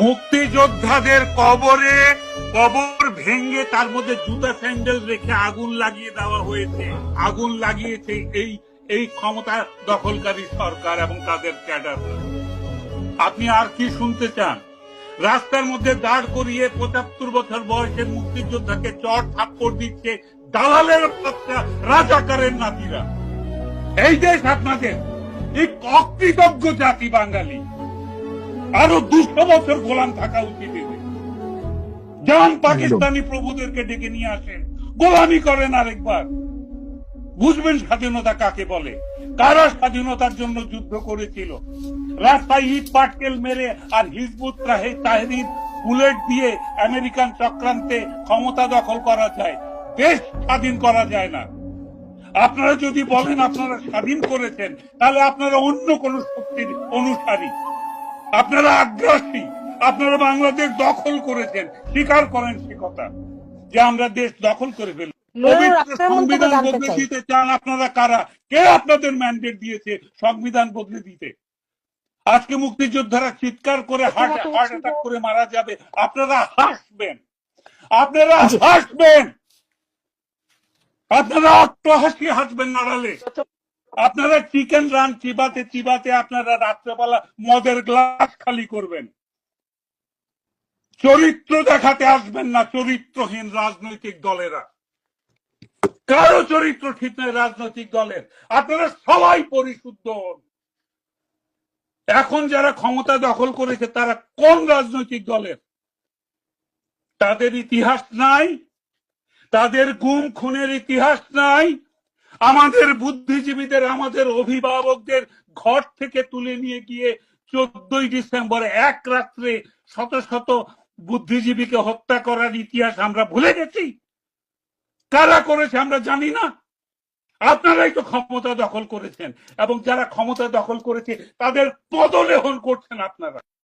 মুক্তিযোদ্ধাদের কবরে কবর ভেঙে তার মধ্যে জুতা, স্যান্ডেল রেখে আগুন লাগিয়ে দেওয়া হয়েছে। আগুন লাগিয়েছে এই এই ক্ষমতা দখলকারী সরকার এবং তাদের ক্যাডার। আপনি আর কি শুনতে চান? রাস্তার মধ্যে দাঁড় করিয়ে পঁচাত্তর বছর বয়সের মুক্তিযোদ্ধাকে চট থাপ্পড় দিচ্ছে দালালের রাজাকারের নাতিরা। এই দেশ আপনাদের, এই অকৃতজ্ঞ জাতি বাঙালি। আরও দুশো বছর গোলাম থাকা উচিত যান পাকিস্তানি প্রভুদেরকে ডেকে নিয়ে আসেন গোলামি করেন আরেকবার। বুঝবেন স্বাধীনতা কাকে বলে? কারা স্বাধীনতার জন্য যুদ্ধ করেছিল? রাস্তায় ইট পাটকেল মেরে আর হিজবুত তাহরির বুলেট দিয়ে আমেরিকান চক্রান্তে ক্ষমতা দখল করা যায়। দেশ স্বাধীন করা যায় না। আপনারা যদি বলেন আপনারা স্বাধীন করেছেন তাহলে আপনারা অন্য কোন শক্তির অনুসারী। আপনারা আগ্রাসী আপনারা বাংলাদেশ দখল করেছেন। স্বীকার করেন সে কথা যে আমরা দেশ দখল করে ফেলি সংবিধান বদলে দিতে চান আপনারা কারা? কে আপনাদের ম্যান্ডেট দিয়েছে সংবিধান বদলে দিতে? আজকে মুক্তিযোদ্ধারা চিৎকার করে হার্ট হার্ট অ্যাটাক করে মারা যাবে। আপনারা হাসবেন। আপনারা হাসবেন। আপনারা অট্টহাসি হাসবেন নাড়ালে। আপনারা চিকেন রান চিবাতে চিবাতে আপনারা রাত্রেবেলা মদের গ্লাস খালি করবেন। চরিত্র দেখাতে আসবেন না চরিত্রহীন রাজনৈতিক দলেরা। কারও চরিত্র ঠিক নয় রাজনৈতিক দলের। আপনারা সবাই পরিশুদ্ধ। এখন যারা ক্ষমতা দখল করেছে, তারা কোন রাজনৈতিক দলের? তাদের ইতিহাস নাই, তাদের গুম, খুনের ইতিহাস নাই, আমাদের বুদ্ধিজীবীদের আমাদের অভিভাবকদের ঘর থেকে তুলে নিয়ে গিয়ে চোদ্দই ডিসেম্বর এক রাত্রে শত শত বুদ্ধিজীবীকে হত্যা করার ইতিহাস আমরা ভুলে গেছি। কারা করেছে আমরা জানি না। আপনারাই তো ক্ষমতা দখল করেছেন এবং যারা ক্ষমতা দখল করেছে তাদের পদলেহন করছেন আপনারা।